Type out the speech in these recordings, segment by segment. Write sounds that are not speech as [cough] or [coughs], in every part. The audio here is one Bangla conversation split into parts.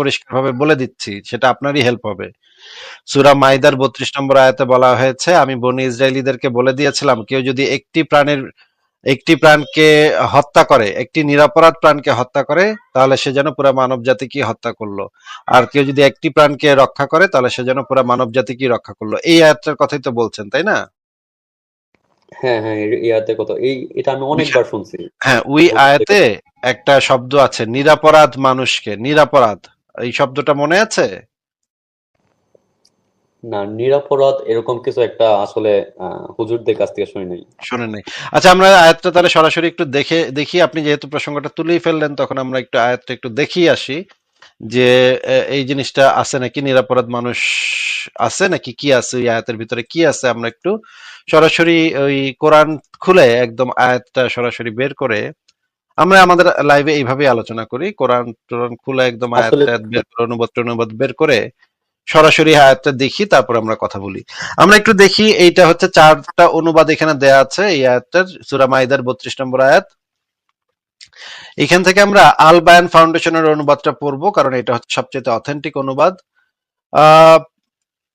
পরিষ্কারভাবে বলে দিচ্ছি সেটা আপনারই হেল্প হবে। সূরা মাইদার 32 নম্বর আয়াতে বলা হয়েছে আমি বনি ইসরায়েলীদেরকে বলে দিয়েছিলাম কেউ যদি একটি প্রাণের একটি প্রাণকে হত্যা করে একটি নিরাপরাধ প্রাণকে হত্যা করে তাহলে সে যেন পুরো মানব জাতিকে হত্যা করল। আর কেউ যদি একটি প্রাণকে রক্ষা করে তাহলে সে যেন পুরো মানব জাতিকে রক্ষা করল। এই আয়াতটার কথাই তো বলছেন তাই না? হ্যাঁ হ্যাঁ এই আয়াতের কথা। এই এটা আমি অনেকবার শুনছি। হ্যাঁ ওই আয়াতে একটা শব্দ আছে নিরাপরাধ মানুষকে নিরাপরাধ। এই শব্দটা মনে আছে? না নিরাপরাধ এরকম কিছু একটা আসলে হুজুরদের কাছ থেকে শুনি নাই। নাই। আচ্ছা আমরা আয়াতটা তাহলে সরাসরি একটু দেখে দেখি। আপনি যেহেতু প্রসঙ্গটা তুলেই ফেললেন তখন আমরা একটু আয়াতটা একটু দেখিয়ে আসি যে এই জিনিসটা আছে নাকি? নিরাপরাধ মানুষ আছে নাকি? কি আছে? ওই আয়াতের ভিতরে কি আছে? আমরা একটু সরাসরি ওই কোরআন খুলে একদম আয়াতটা সরাসরি বের করে আমরা আমাদের লাইভে এইভাবে আলোচনা করি। কোরআন টোরআন খুলে একদম আয়াত বের করে অনুবাদ অনুবাদ বের করে সরাসরি আয়াতটা দেখি তারপর আমরা কথা বলি। আমরা একটু দেখি এইটা হচ্ছে চারটা অনুবাদ এখানে দেয়া আছে এই আয়াতটার। সূরা মাইদার 32 নম্বর আয়াত। এখান থেকে আমরা আল বায়ান ফাউন্ডেশনের অনুবাদটা পড়ব কারণ এটা হচ্ছে সবচেয়ে অথেন্টিক অনুবাদ। আহ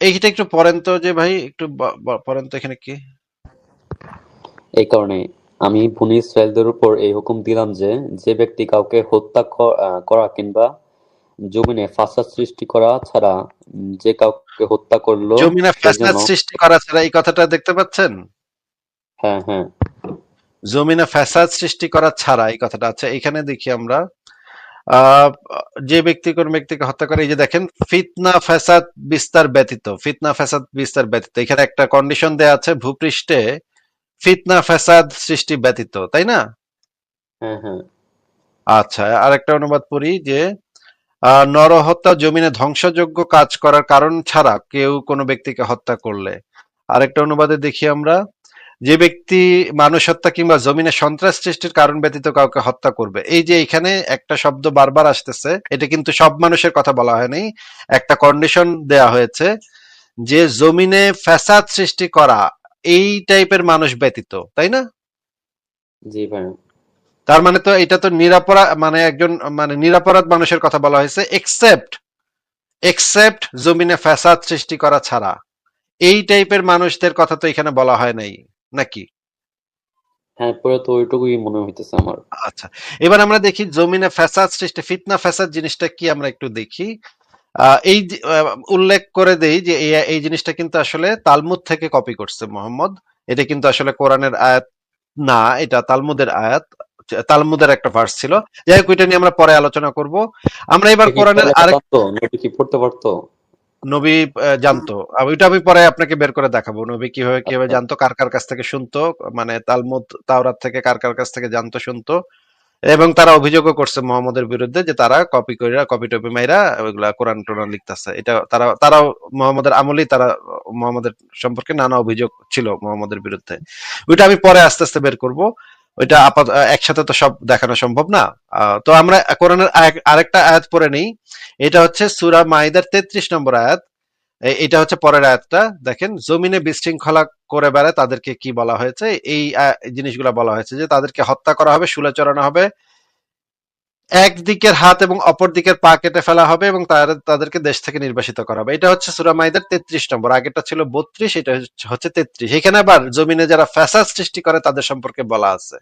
এইটা একটু পড়েন তো যে ভাই একটু পড়েন তো এখানে কি? এই কারণে আমি বনী ইসরায়েলদের উপর এই হুকুম দিলাম যে যে ব্যক্তি কাউকে হত্যা করা কিংবা জমিনে ফাসাদ সৃষ্টি করা ছাড়া যে কাউকে হত্যা করল জমিনে ফ্যাসাদ সৃষ্টি করা ছাড়া এই কথাটা দেখতে পাচ্ছেন? হ্যাঁ হ্যাঁ। জমিনে ফ্যাসাদ সৃষ্টি করা ছাড়া এই কথাটা আছে। এখানে দেখি আমরা আহ, যে ব্যক্তি কোন ব্যক্তিকে হত্যা করে এই যে দেখেন ফিতনা ফ্যাসাদ বিস্তার ব্যতীত ফিতনা ফ্যাসাদ বিস্তার ব্যতীত। এখানে একটা কন্ডিশন দেয়া আছে ভূপৃষ্ঠে ফিতনা ফ্যাসাদ সৃষ্টি ব্যতীত তাই না? হ্যাঁ হ্যাঁ। আচ্ছা আরেকটা অনুবাদ পড়ি যে নরহত্যা জমিনে ধ্বংসযোগ্য কাজ করার কারণ ছাড়া কেউ কোনো ব্যক্তিকে হত্যা করলে। আরেকটা অনুবাদে দেখি আমরা যে ব্যক্তি মানুষ হত্যা কিংবা জমিনে সন্ত্রাস সৃষ্টির কারণ ব্যতীত কাউকে হত্যা করবে। এই যে এখানে একটা শব্দ বারবার আসতেছে এটা কিন্তু সব মানুষের কথা বলা হয়নি। একটা কন্ডিশন দেয়া হয়েছে যে জমিনে ফ্যাসাদ সৃষ্টি করা এই টাইপের মানুষ ব্যতীত তাই না? জি ভাই। তার মানে তো এটা তো নিরাপরাধ মানে একজন মানে নিরাপরাধ মানুষের কথা বলা হয়েছে এক্সেপ্ট এক্সেপ্ট জমিনে ফ্যাসাদ সৃষ্টি করা ছাড়া। এই টাইপের মানুষদের কথা তো এখানে বলা হয় নাই নাকি? হ্যাঁ পরে তো ওইটুকুই মনে হইতেছে আমার। আচ্ছা এবার আমরা দেখি জমিনে ফ্যাসাদ সৃষ্টি ফিতনা ফ্যাসাদ জিনিসটা কি আমরা একটু দেখি। এই উল্লেখ করে দেই যে এই জিনিসটা কিন্তু আসলে তালমুদ থেকে কপি করছে মোহাম্মদ। এটা কিন্তু আসলে কোরআনের আয়াত না এটা তালমুদের আয়াত। তালমুদের একটা ভার্স ছিল। যাই হোক ওইটা নিয়ে আমরা পরে আলোচনা করব। আমরা এবার কোরআনের আরেক নবী কি পড়তে পারতো? নবী জানতো। ওইটা আমি পরে আপনাকে বের করে দেখাবো। নবী কীভাবে কীভাবে আচ্ছা। জানতো কার কার কাছ থেকে শুনতো মানে তালমুদ তাওরাত থেকে কার কার কাছ থেকে জানতো শুনতো। এবং তারা অভিযোগও করছে মোহাম্মদের বিরুদ্ধে যে তারা কপি কইরা কপি টপি মাইরা ওইগুলা কোরআন টোরআন লিখতেছে। এটা তারা তারাও মোহাম্মদের আমলেই তারা মোহাম্মদের সম্পর্কে নানা অভিযোগ ছিল মোহাম্মদের বিরুদ্ধে। ওইটা আমি পরে আস্তে আস্তে বের করব। ওইটা আপাত একসাথে তো সব দেখানো সম্ভব না। তো আমরা কোরআনের আরেক- আরেকটা আয়াত পড়ে নেই। এটা হচ্ছে সুরা মাইদার 33 নম্বর আয়াত। এটা হচ্ছে পরের আয়াতটা। দেখেন, জমিনে বিশৃঙ্খলা করে বেড়ায় তাদেরকে কি বলা হয়েছে? এই জিনিসগুলো বলা হয়েছে যে তাদেরকে হত্যা করা হবে, শুলে চড়ানো হবে এক দিকের হাত এবং অপর দিকের পা কেটে ফেলা হবে এবং তাদেরকে দেশ থেকে নির্বাসিত করা হবে। এটা হচ্ছে সুরামাইদের তেত্রিশ নম্বর। আগেটা ছিল বত্রিশ, এটা হচ্ছে- তেত্রিশ। এখানে আবার জমিনে যারা ফ্যাসাদ সৃষ্টি করে তাদের সম্পর্কে বলা আছে।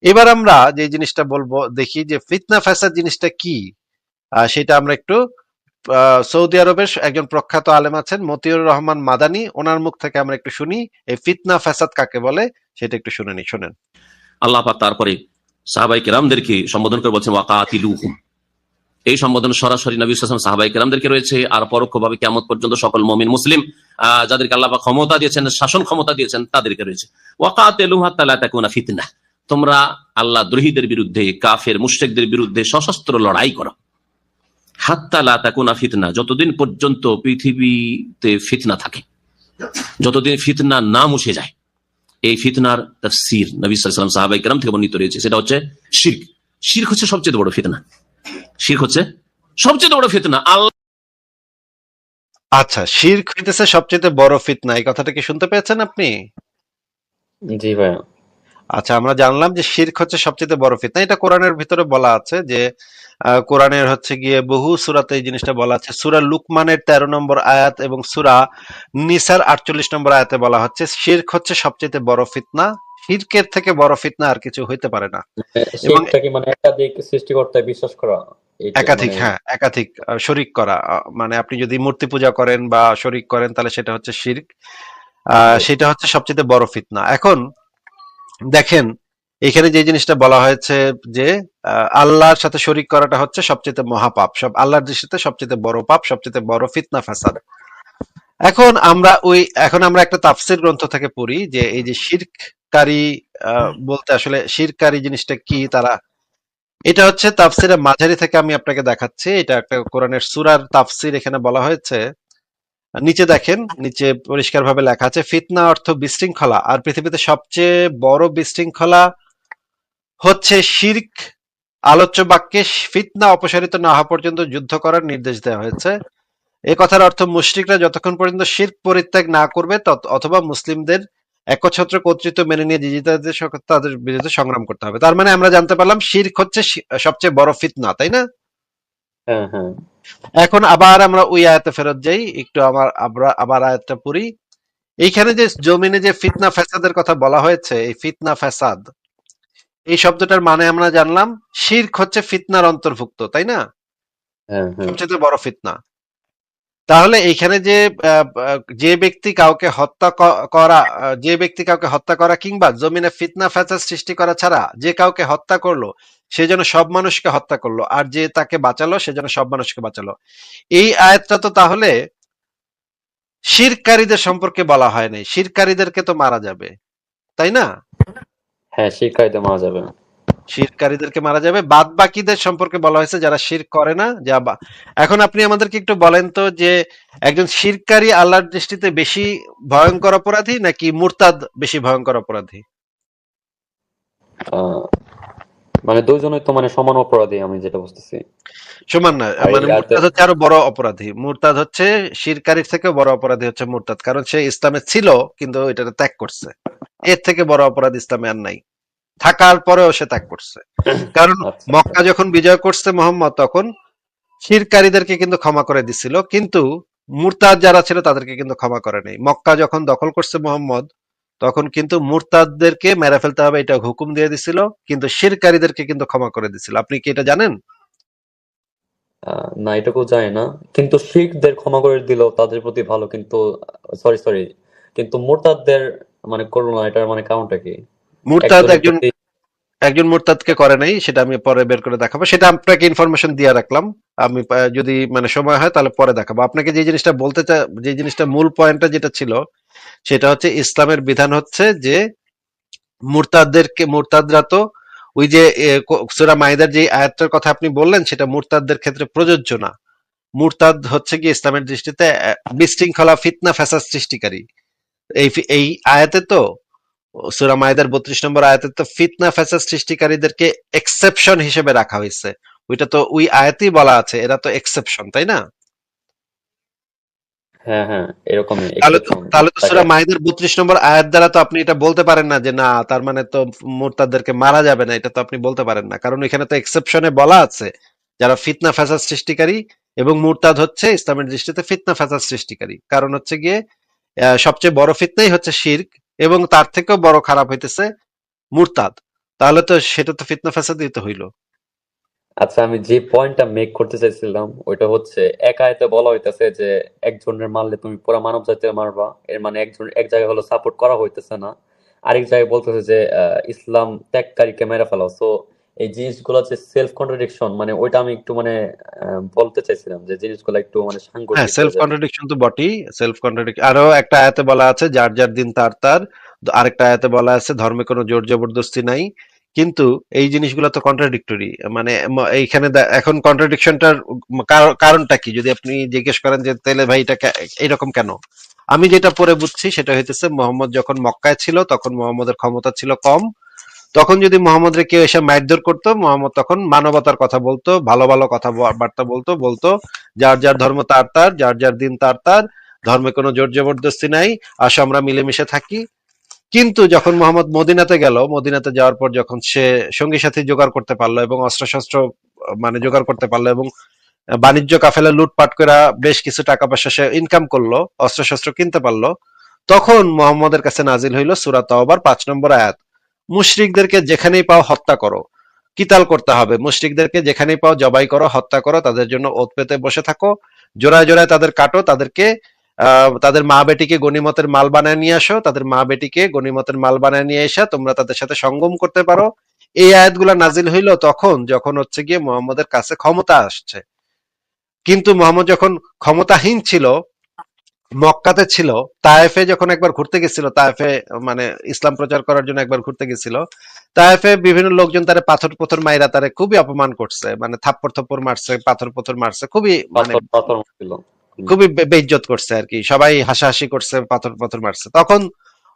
এবার আমরা যে জিনিসটা বলব, দেখি যে ফিতনা, ফ্যাসাদ জিনিসটা কি? সেটা আমরা একটু সৌদি আরবের একজন প্রখ্যাত আলেম আছেন, মতিউর রহমান মাদানি। ওনার মুখ থেকে আমরা একটু শুনি, এই ফিতনা ফ্যাসাদ কাকে বলে, সেটা একটু শুনে নি শুনেন। আল্লাহ পাক তারপরে সাহাবাই কেরামদেরকে সম্বোধন করে বলছেন, ওয়াকাতিলুহুম। এই সম্বোধন সরাসরি নবী সাল্লাল্লাহু সাহাবাই কেরামদেরকে রয়েছে, আর পরোক্ষভাবে কেমন পর্যন্ত সকল মমিন মুসলিম যাদেরকে আল্লাহ পাক ক্ষমতা দিয়েছেন, শাসন ক্ষমতা দিয়েছেন, তাদেরকে রয়েছে। ওয়াকাতিলুহু হাত্তা লা তাকুনা ফিতনা। তোমরা আল্লাহ দ্রোহীদের বিরুদ্ধে, কাফের মুশরিকদের বিরুদ্ধে সশস্ত্র লড়াই করো। হাত্তা লা তাকুনা ফিতনা যতদিন পর্যন্ত পৃথিবীতে ফিতনা থাকে যতদিন ফিতনা না মুছে যায় এই ফিতনার তাফসীর নবী সাহাবাই কেরাম থেকে বর্ণিত রয়েছে। সেটা হচ্ছে শিরক। শিরক হচ্ছে সবচেয়ে বড় ফিতনা। শিরক হচ্ছে সবচেয়ে বড় ফিতনা। আল্লাহ আচ্ছা শির্ক হইতেছে সবচেয়ে বড় ফিতনা। এই কথাটা কি শুনতে পেয়েছেন আপনি? জি ভাইয়া। আচ্ছা আমরা জানলাম যে শিরক হচ্ছে সবচেয়ে বড় ফিতনা। এটা কোরআনের ভিতরে বলা আছে যে কোরআনের হচ্ছে গিয়ে বহু সুরাতে এই জিনিসটা বলা আছে। সুরা লুকমানের তেরো নম্বর আয়াত এবং সুরা নিসার আটচল্লিশ নম্বর আয়াতে বলা হচ্ছে শিরক হচ্ছে সবচেয়ে বড় ফিতনা। শিরকের থেকে বড় ফিতনা আর কিছু হইতে পারে না। এবং মানে একাধিক সৃষ্টিকর্তায় বিশ্বাস করা একাধিক মানে হ্যাঁ একাধিক শরিক করা। মানে আপনি যদি মূর্তি পূজা করেন বা শরিক করেন তাহলে সেটা হচ্ছে শিরক। আহ, সেটা হচ্ছে সবচেয়ে বড় ফিতনা। এখন দেখেন, এখানে যে জিনিসটা বলা হয়েছে যে আল্লাহর সাথে শরিক করাটা হচ্ছে সবচেয়ে মহাপাপ, সব আল্লাহর দৃষ্টিতে সবচেয়ে বড় পাপ, সবচেয়ে বড় ফিতনা, ফাসাদ। এখন আমরা ওই, এখন আমরা একটা তাফসির গ্রন্থ থেকে পড়ি যে, এই যে শিরকারী বলতে আসলে শিরকারী জিনিসটা কি, তারা, এটা হচ্ছে তাফসিরে মাঝারি থেকে আমি আপনাকে দেখাচ্ছি, এটা একটা কোরআনের সুরার তাফসির এখানে বলা হয়েছে। নিচে দেখেন, নিচে পরিষ্কারভাবে লেখা আছে, ফিতনা অর্থ বিশৃঙ্খলা। আর পৃথিবীতে সবচেয়ে বড় বিশৃঙ্খলা হচ্ছে শির্ক। আলোচ্য বাক্যে ফিতনা অপসারিত না হওয়া পর্যন্ত যুদ্ধ করার নির্দেশ দেওয়া হয়েছে। এ কথার অর্থ মুশরিকরা যতক্ষণ পর্যন্ত শির্ক পরিত্যাগ না করবে অথবা মুসলিমদের একচ্ছত্র কর্তৃত্ব মেনে নিয়ে জিজিতাদের তাদের বিরুদ্ধে সংগ্রাম করতে হবে। তার মানে আমরা জানতে পারলাম, শির্ক হচ্ছে সবচেয়ে বড় ফিতনা, তাই না? হ্যাঁ হ্যাঁ। এখন আবার আমরা ওই আয়াতে ফেরত যাই একটু আমার আমরা আবার আয়াতটা পড়ি। এইখানে যে জমিনে যে ফিতনা ফ্যাসাদের কথা বলা হয়েছে এই ফিতনা ফ্যাসাদ এই শব্দটার মানে আমরা জানলাম শির্ক হচ্ছে ফিতনার অন্তর্ভুক্ত তাই না? হ্যাঁ হ্যাঁ। সবচেয়ে বড় ফিতনা। তাহলে এইখানে যে যে ব্যক্তি কাউকে হত্যা করা যে ব্যক্তি কাউকে হত্যা করা কিংবা জমিনে ফিতনা ফ্যাসাদ সৃষ্টি করা ছাড়া যে কাউকে হত্যা করল সে যেন সব মানুষকে হত্যা করল আর যে তাকে বাঁচালো সে যেন সব মানুষকে বাঁচালো। এই আয়াতটা তো তাহলে শিরকারীদের সম্পর্কে বলা হয় নাই। শিরকারীদেরকে তো মারা যাবে তাই না? হ্যাঁ শিরকারিতে মারা যাবে। শিরকারীদেরকে মারা যাবে। বাদ বাকিদের সম্পর্কে বলা হয়েছে যারা শির করে না যা বা- এখন আপনি আমাদেরকে একটু বলেন তো যে একজন শিরকারী আল্লাহর দৃষ্টিতে বেশি ভয়ঙ্কর অপরাধী নাকি মুরতাদ বেশি ভয়ঙ্কর অপরাধী? মানে দুইজনই তো মানে সমান অপরাধী আমি যেটা বুঝতেছি। সমান না মানে মুরতাদ হচ্ছে আরও বড় অপরাধী। মুরতাদ হচ্ছে শিরকারীর থেকে বড় অপরাধী হচ্ছে মুরতাদ কারণ সে ইসলামে ছিল কিন্তু এটা ত্যাগ করছে। এর থেকে বড় অপরাধ ইসলামে আর নাই। থাকার পরেও সে ত্যাগ করছে। [coughs] কারণ আচ্ছা মক্কা যখন বিজয় করছে মোহাম্মদ তখন শিরকারীদেরকে কিন্তু ক্ষমা করে দিছিল কিন্তু মুরতাদ যারা ছিল তাদেরকে কিন্তু ক্ষমা করে নাই মক্কা যখন দখল করছে মোহাম্মদ তখন কিন্তু মুরতাদদেরকে মেরে ফেলতে হবে এটা হুকুম দিয়ে দিছিল কিন্তু শিরকারীদেরকে কিন্তু ক্ষমা করে দিছিল। আপনি কি এটা জানেন? না এটাকেও জানি না। কিন্তু শিখদের ক্ষমা করে দিল তাদের প্রতি ভালো কিন্তু সরি সরি কিন্তু মোরতাদদের মানে করল না এটার মানে কারণটা কি? মুরতাদ একজন একজন মুরতাদকে করে নাই, সেটা আমি পরে বের করে দেখাবো। সেটা আপনাকে ইনফরমেশন দিয়ে রাখলাম। আমি যদি মানে সময় হয় তাহলে পরে দেখাবো। আপনাকে যে জিনিসটা বলতে চা, যে জিনিসটা মূল পয়েন্টটা যেটা ছিল, সেটা হচ্ছে ইসলামের বিধান হচ্ছে যে মুরতাদদেরকে, মুরতাদরা তো ওই যে সুরা মাইদার যে আয়াতটার কথা আপনি বললেন, সেটা মুরতাদদের ক্ষেত্রে প্রযোজ্য না। মুরতাদ হচ্ছে কি ইসলামের দৃষ্টিতে বিশৃঙ্খলা, ফিতনা, ফ্যাসাদ সৃষ্টিকারী। এই এই আয়াতে তো সুরা বত্রিশ নম্বর আয়াতে তো ফিতনা ফ্যাসাদ সৃষ্টিকারীদেরকে এক্সেপশন হিসেবে রাখা হয়েছে। ওইটা তো ওই আয়াতেই বলা আছে এরা তো এক্সেপশন তাই না? হ্যাঁ হ্যাঁ তাহলে তো। সুরা বত্রিশ নম্বর আয়াত দ্বারা তো আপনি এটা বলতে পারেন না যে না তার মানে তো মুরতাদদেরকে মারা যাবে না এটা তো আপনি বলতে পারেন না। কারণ এখানে তো এক্সেপশনে বলা আছে যারা ফিতনা ফ্যাসাদ সৃষ্টিকারী এবং মুরতাদ হচ্ছে ইসলামের দৃষ্টিতে ফিতনা ফ্যাসাদ সৃষ্টিকারী। কারণ হচ্ছে গিয়ে সবচেয়ে বড় ফিতনাই হচ্ছে শির্ক এবং তার থেকেও বড় খারাপ হইতেছে মুরতাদ। তাহলে তো সেটা তো ফিতনা ফ্যাসাদই তো হইল। আচ্ছা আমি যে পয়েন্টটা মেক করতে চাইছিলাম, ওইটা হচ্ছে এক এতে বলা হইতেছে যে একজনের মারলে তুমি পুরো মানব জাতির মারবা। এর মানে একজন এক জায়গায় হলো সাপোর্ট করা হইতেছে না। আরেক জায়গায় বলতেছে যে ইসলাম ত্যাগকারীকে মেরে ফেলো সো এই জিনিসগুলো যে সেলফ কন্ট্রাডিকশন মানে ওইটা আমি একটু মানে বলতে চাইছিলাম যে জিনিসগুলো একটু মানে হ্যাঁ সেলফ কন্ট্রাডিকশন তো বটেই সেলফ কন্ট্রাডিকশন আরও একটা আয়াতে বলা আছে যার যার দিন তার তার আরেকটা আয়াতে বলা আছে ধর্মে কোনো জোর জবরদস্তি নাই। কিন্তু এই জিনিসগুলো তো কন্ট্রাডিক্টরি মানে এইখানে এখন কন্ট্রাডিকশনটার কারণটা কি? যদি আপনি জিজ্ঞেস করেন যে তাহলে ভাই এটা এইরকম কেন? আমি যেটা পরে বুঝছি সেটা হইতেছে মোহাম্মদ যখন মক্কায় ছিল তখন মোহাম্মদের ক্ষমতা ছিল কম তখন যদি মোহাম্মদের কেউ এসে মারধর করতো, মোহাম্মদ তখন মানবতার কথা বলতো, ভালো ভালো কথা বার্তা বলতো বলতো, যার যার ধর্ম তার তার, যার যার দিন তার তার, ধর্মে কোনো জোর জবরদস্তি নাই, আসো আমরা মিলেমিশে থাকি। কিন্তু যখন মোহাম্মদ মদিনাতে গেল, মদিনাতে যাওয়ার পর যখন সে সঙ্গী সাথী জোগাড় করতে পারল এবং অস্ত্রশস্ত্র মানে জোগাড় করতে পারল এবং বাণিজ্য কাফেলা লুটপাট করে বেশ কিছু টাকা পয়সা সে ইনকাম করল, অস্ত্রশস্ত্র কিনতে পারল, তখন মোহাম্মদের কাছে নাজিল হইল সুরা পাঁচ নম্বর আয়াত। মুশরিকদেরকে যেখানেই পাও হত্যা করো। কিতাল করতে হবে। মুশরিকদেরকে যেখানেই পাও জবাই করো, হত্যা করো, তাদের জন্য ওত পেতে বসে থাকো। জোড়ায় জোড়ায় তাদের কাটো, তাদেরকে তাদের মা বেটিকে গনিমতের মাল বানায় নিয়ে আসো, তাদের মা বেটিকে গনিমতের মাল বানায় নিয়ে এসে তোমরা তাদের সাথে সঙ্গম করতে পারো। এই আয়াতগুলা নাজিল হইল তখন, যখন হচ্ছে গিয়ে মোহাম্মদের কাছে ক্ষমতা আসছে। কিন্তু মোহাম্মদ যখন ক্ষমতাহীন ছিল মক্কাতে ছিল তায়েফে যখন একবার ঘুরতে গেছিল তায়েফে মানে ইসলাম প্রচার করার জন্য একবার ঘুরতে গেছিল তায়েফে বিভিন্ন লোকজন তারে পাথর পাথর মাইরা তারে খুবই অপমান করছে মানে থাপ্পড় থাপ্পড় মারছে পাথর পাথর মারছে খুবই মানে খুবই বেইজ্জত করছে আর কি সবাই হাসাহাসি করছে পাথর পাথর মারছে। তখন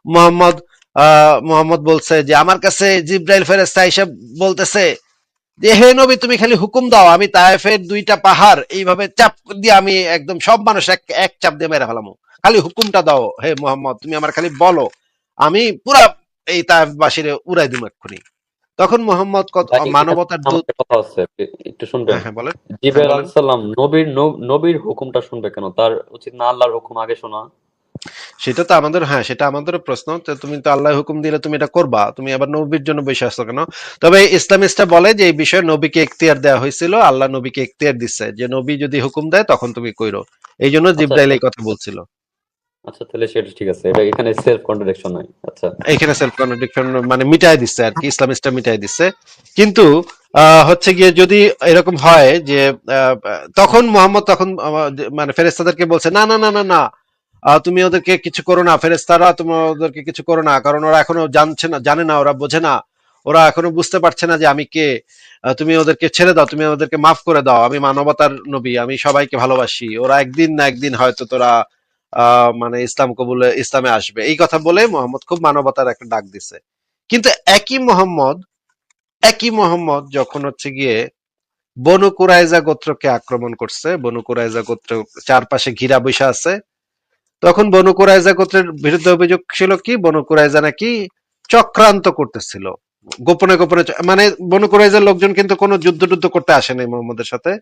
মোহাম্মদ আহ মোহাম্মদ বলছে যে আমার কাছে জিব্রাইল ফেরেস্তা হিসেব বলতেছে যে হে নবী তুমি খালি হুকুম দাও আমি তায়েফের দুইটা পাহাড় এইভাবে চাপ দিয়ে আমি একদম সব মানুষ এক এক চাপ দিয়ে মেরে ফেলামো। খালি হুকুমটা দাও হে মোহাম্মদ তুমি আমার খালি বলো। আমি পুরা এই তায়েফবাসীরে উড়াই দিব এক্ষুনি। তখন মোহাম্মদ কত মানবতার দূত কথা আছে একটু শুনবেন। হ্যাঁ হ্যাঁ বলেন। জিব্রাইল আলাইহিস সালাম নবীর নবীর হুকুমটা শুনবে কেন? তার উচিত না আল্লাহর হুকুম আগে শোনা। সেটা তো আমাদের হ্যাঁ সেটা আমাদের প্রশ্ন। তুমি তো আল্লাহ হুকুম দিলে তুমি এটা করবা। তুমি আবার নবীর জন্য বসে আসছো কেন? তবে ইসলামিস্টরা বলে যে এই বিষয়ে নবীকে এখতিয়ার দেওয়া হয়েছিল আল্লাহ নবীকে এখতিয়ার দিচ্ছে যে নবী যদি হুকুম দেয় তখন তুমি কইরো। এই জন্য জিব্রাইল এই কথা বলছিল। আচ্ছা তাহলে সেটা ঠিক আছে। এটা এখানে সেলফ কন্ট্রাডিকশন নাই আচ্ছা। এখানে সেলফ কন্ট্রাডিকশন মানে মিটাই দিচ্ছে আর কি ইসলামিস্টরা মিটাই দিচ্ছে কিন্তু হচ্ছে গিয়ে যদি এরকম হয় যে তখন মোহাম্মদ তখন মানে ফেরেস্তাদেরকে বলছে না না না না না তুমি ওদেরকে কিছু করো না ফেরেস্তারা তোমার ওদেরকে কিছু করো না, কারণ ওরা এখনও জানছে না, জানে না, ওরা বোঝে না। ওরা এখনও বুঝতে পারছে না যে আমি কে। তুমি ওদেরকে ছেড়ে দাও, তুমি ওদেরকে মাফ করে দাও। আমি মানবতার নবী, আমি সবাইকে ভালোবাসি। ওরা একদিন না একদিন হয়তো তোরা মানে ইসলাম কবুলে, ইসলামে আসবে। এই কথা বলে মোহাম্মদ খুব মানবতার একটা ডাক দিছে। কিন্তু একই মোহাম্মদ একই মোহাম্মদ যখন হচ্ছে গিয়ে বনু কুরাইজা গোত্রকে আক্রমণ করছে, বনু কুরাইজা গোত্র চারপাশে ঘিরা বৈশা আছে তখন বনু কুরাইজা গোত্রের বিরুদ্ধে অভিযোগ ছিল কি? বনু কুরাইজা নাকি চক্রান্ত করতেছিল। গোপনে গোপনে মানে বনু কুরাইজার লোকজন কিন্তু কোনো যুদ্ধ টুদ্ধ করতে আসে নাই মোহাম্মদের সাথে।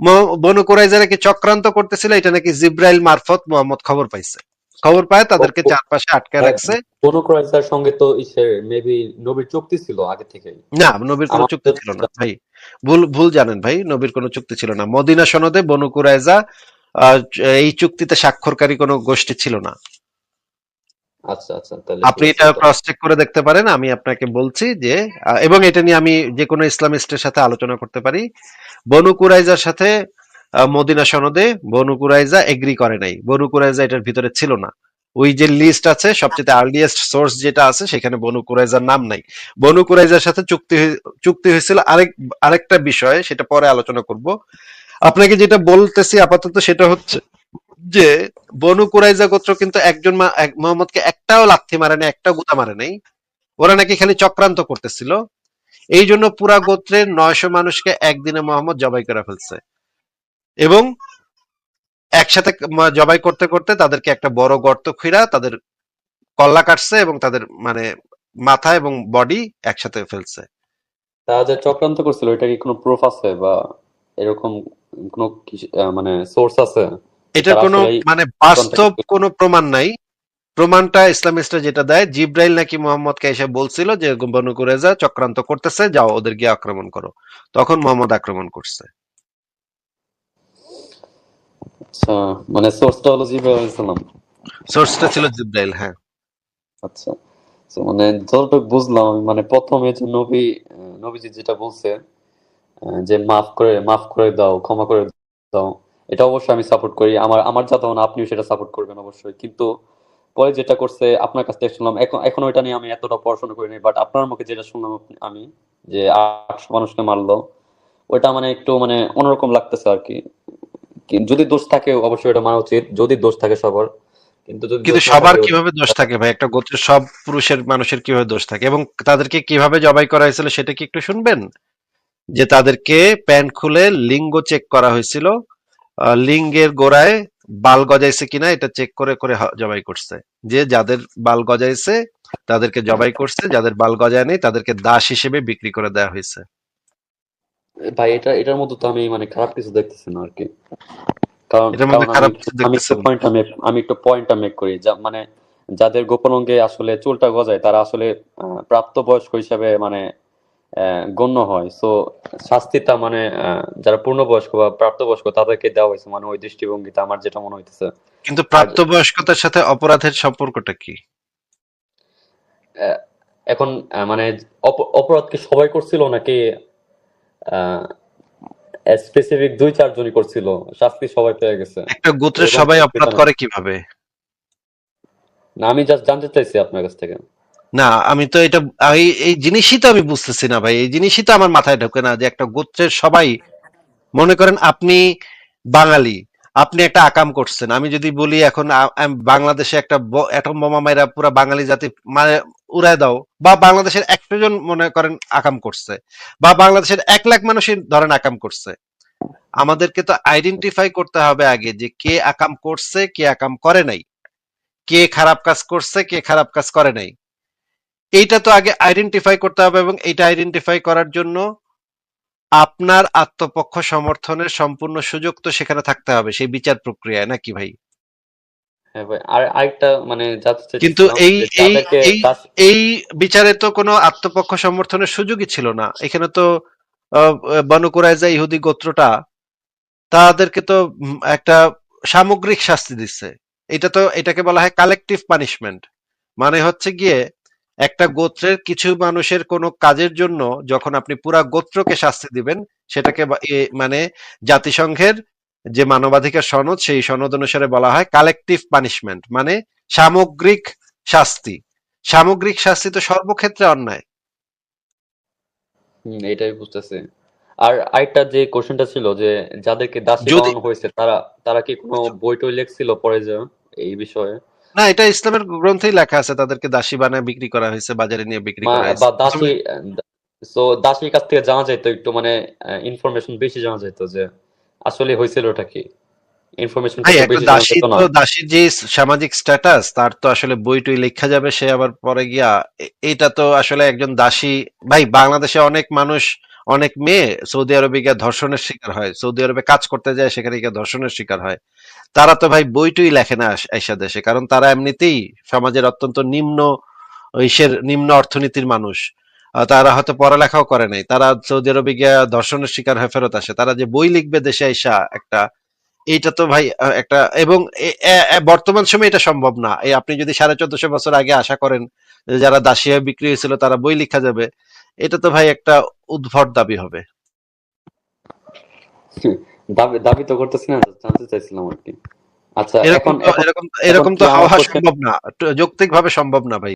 ম- বনু কুরাইজা নাকি চক্রান্ত করতেছিল এটা নাকি জিব্রাইল মারফত মোহাম্মদ খবর পাইছে। খবর পায় তাদেরকে চারপাশে আটকে রাখছে। কোন ক্রাইসার সঙ্গে তো মেবি নবীর চুক্তি ছিল আগে থেকেই। না নবীর কোনো চুক্তি ছিল না ভাই। ভুল ভুল জানেন ভাই নবীর কোনো চুক্তি ছিল না। মদিনা সনদে বনু কুরাইজা আহ, এই চুক্তিতে স্বাক্ষরকারী কোনো গোষ্ঠী ছিল না। আচ্ছা আচ্ছা তাহলে আপনি এটা ক্রস চেক করে দেখতে পারেন আমি আপনাকে বলছি যে এবং এটা নিয়ে আমি যে কোনো ইসলামিস্টের সাথে আলোচনা করতে পারি। বনু কুরাইজার সাথে মদিনা সনদে বনু কুরাইজা এগ্রি করে নাই। বনু কুরাইজা এটার ভিতরে ছিল না। ওই যে লিস্ট আছে সবচেয়ে আর্লিয়েস্ট সোর্স যেটা আছে সেখানে বনু কুরাইজার নাম নাই। বনু কুরাইজার সাথে চুক্তি চুক্তি হয়েছিল আরেক আরেকটা বিষয় সেটা পরে আলোচনা করব। আপনাকে যেটা বলতেছি আপাতত সেটা হচ্ছে যে, বনু কুরাইজা গোত্র কিন্তু একজন মোহাম্মদকে একটাও লাথি মারে নাই, একটাও গুতা মারে নাই। ওরা নাকি খালি চক্রান্ত করতেছিল। এই জন্য পুরা গোত্রের নয়শো মানুষকে একদিনে মোহাম্মদ জবাই করে ফেলছে। এবং একসাথে জবাই করতে করতে তাদেরকে একটা বড় গর্ত খুঁড়া তাদের কল্লা কাটছে এবং তাদের মানে মাথা এবং বডি একসাথে ফেলছে। তারা যে চক্রান্ত করছিল এটা কি কোনো প্রুফ আছে বা এরকম কোনো মানে সোর্স আছে? এটার কোনো মানে বাস্তব কোনো প্রমাণ নাই। প্রমাণটা ইসলামিস্টরা যেটা দেয় জিব্রাইল নাকি মোহাম্মদকে এসে বলছিল যে বনু চক্রান্ত করতেছে যাও ওদের গিয়ে আক্রমণ করো। তখন মোহাম্মদ আক্রমণ করছে। আচ্ছা মানে সোর্সটা হলো জিব্রাইল আলাইহিস সালাম। সোর্সটা ছিল জিব্রাইল হ্যাঁ। আচ্ছা মানে যতটুকু বুঝলাম মানে প্রথমে যে নবী নবীজি যেটা বলছে যে মাফ করে মাফ করে দাও ক্ষমা করে দাও এটা অবশ্যই আমি সাপোর্ট করি। আমার আমার যা তখন আপনিও সেটা সাপোর্ট করবেন অবশ্যই। কিন্তু পরে যেটা করছে আপনার কাছ থেকে শুনলাম এখন এখন ওইটা নিয়ে আমি এতটা পড়াশোনা করিনি বাট আপনার মুখে যেটা শুনলাম আমি যে আটশো মানুষকে মারলো ওইটা মানে একটু মানে অন্যরকম লাগতেছে আর কি। কি- যদি দোষ থাকে অবশ্যই এটা মানা উচিত। যদি দোষ থাকে সবার কিন্তু কিন্তু সবার কীভাবে দোষ থাকে ভাই? একটা গোত্রের সব পুরুষের মানুষের কীভাবে দোষ থাকে? এবং তাদেরকে কীভাবে জবাই করা হয়েছিল সেটা কি একটু শুনবেন? যে তাদেরকে প্যান্ট খুলে লিঙ্গ চেক করা হয়েছিল। লিঙ্গের গোড়ায় বাল গজাইছে কিনা এটা চেক করে করে জবাই করছে। যে যাদের বাল গজাইছে তাদেরকে জবাই করছে। যাদের বাল গজায় নেই তাদেরকে দাস হিসেবে বিক্রি করে দেওয়া হয়েছে। ভাই এটা এটার মধ্যে তো আমি মানে খারাপ কিছু দেখতেছি না আর কি কারণ আমি কিছু আমি আমি একটু পয়েন্টটা মেক করি। যা মানে যাদের গোপন অঙ্গে আসলে চুলটা গজায় তারা আসলে প্রাপ্তবয়স্ক হিসাবে মানে গণ্য হয়। সো শাস্তিটা মানে যারা পূর্ণবয়স্ক বা প্রাপ্তবয়স্ক তাদেরকে দেওয়া হয়েছে। মানে ওই দৃষ্টিভঙ্গিতে আমার যেটা মনে হইতেছে। কিন্তু প্রাপ্তবয়স্কতার সাথে অপরাধের সম্পর্কটা কি? এখন মানে অপ- অপরাধ কি সবাই করছিল নাকি স্পেসিফিক দুই চার চারজনই করছিল? শাস্তি সবাই পেয়ে গেছে। একটা গোত্রের সবাই অপরাধ করে কীভাবে? না আমি জাস্ট জানতে চাইছি আপনার কাছ থেকে। না, আমি তো এটা এই জিনিসই তো আমি বুঝতেছি না ভাই, এই জিনিসই তো আমার মাথায় ঢোকে না যে একটা গোত্রের সবাই, মনে করেন আপনি বাঙালি, আপনি একটা আকাম করছেন। আমি যদি বলি এখন বাংলাদেশে একটা অ্যাটম বোমা মাইরা পুরো বাঙালি জাতি মানে উড়ায় দাও, বা বাংলাদেশের একশো জন মনে করেন আকাম করছে, বা বাংলাদেশের এক লাখ মানুষই ধরেন আকাম করছে। আমাদেরকে তো আইডেন্টিফাই করতে হবে আগে যে কে আকাম করছে, কে আকাম করে নাই, কে খারাপ কাজ করছে, কে খারাপ কাজ করে নাই। এইটা তো আগে আইডেন্টিফাই করতে হবে এবং এটা আইডেন্টিফাই করার জন্য আপনার আত্মপক্ষ সমর্থনের সম্পূর্ণ সুযোগ তো সেখানে থাকতে হবে সেই বিচার প্রক্রিয়ায় নাকি ভাই? হ্যাঁ মানে কিন্তু এই এই এই বিচারে তো কোনো আত্মপক্ষ সমর্থনের সুযোগই ছিল না। এখানে তো আহ, বনু কুরাইজা ইহুদি গোত্রটা তাদেরকে তো একটা সামগ্রিক শাস্তি দিচ্ছে। এটা তো এটাকে বলা হয় কালেকটিভ পানিশমেন্ট মানে হচ্ছে গিয়ে একটা গোত্রের কিছু মানুষের কোনো কাজের জন্য যখন আপনি পুরা গোত্রকে শাস্তি দিবেন সেটাকে মানে জাতিসংঘের যে মানবাধিকার সনদ সেই সনদ অনুসারে বলা হয় কালেকটিভ পানিশমেন্ট মানে সামগ্রিক শাস্তি। সামগ্রিক শাস্তি তো সর্বক্ষেত্রে অন্যায়। হুম, এটাই বুঝতেছি। আর আরেকটা যে কোশ্চেনটা ছিল যে যাদেরকে দাসী বানানো হয়েছে তারা তারা কি কোনো বই টই লেখছিল পরে যে এই বিষয়ে? না এটা ইসলামের গ্রন্থেই লেখা আছে তাদেরকে দাসী বানায় বিক্রি করা হয়েছে বাজারে নিয়ে বিক্রি করা হয়েছে। বা দাসী সো দাসীর কাছ থেকে জানা যাইতো একটু মানে ইনফরমেশন বেশি জানা যাইতো যে আসলে হয়েছিল ওটা কি ইনফরমেশন দাসীর যে সামাজিক স্ট্যাটাস তার তো আসলে বই টই লেখা যাবে সে আবার পরে গিয়া এটা তো আসলে একজন দাসী ভাই বাংলাদেশে অনেক মানুষ অনেক মেয়ে সৌদি আরবে গিয়া ধর্ষণের শিকার হয়, সৌদি আরবে কাজ করতে যায়, সেখানে গিয়া ধর্ষণের শিকার হয়। তারা তো ভাই বই টই লেখে না আইসা দেশে, কারণ তারা এমনিতেই সমাজের অত্যন্ত নিম্ন ইসের, নিম্ন অর্থনীতির মানুষ। তারা হয়তো পড়ালেখাও করে নাই। তারা সৌদি আরবে গিয়া ধর্ষণের শিকার হয়ে ফেরত আসে। তারা যে বই লিখবে দেশে আইসা একটা, এইটা তো ভাই একটা, এবং বর্তমান সময়ে এটা সম্ভব না। এই আপনি যদি সাড়ে চোদ্দশো বছর আগে আশা করেন যারা দাসী হয়ে বিক্রি হয়েছিল তারা বই লিখা যাবে। এটা তো ভাই একটা উদ্ভট দাবি হবে। দাবি দাবি তো করতেছি না জানতে চাইছিলাম আর কি। আচ্ছা এরকম এরকম এরকম তো হওয়া সম্ভব না। যৌক্তিক ভাবে সম্ভব না ভাই।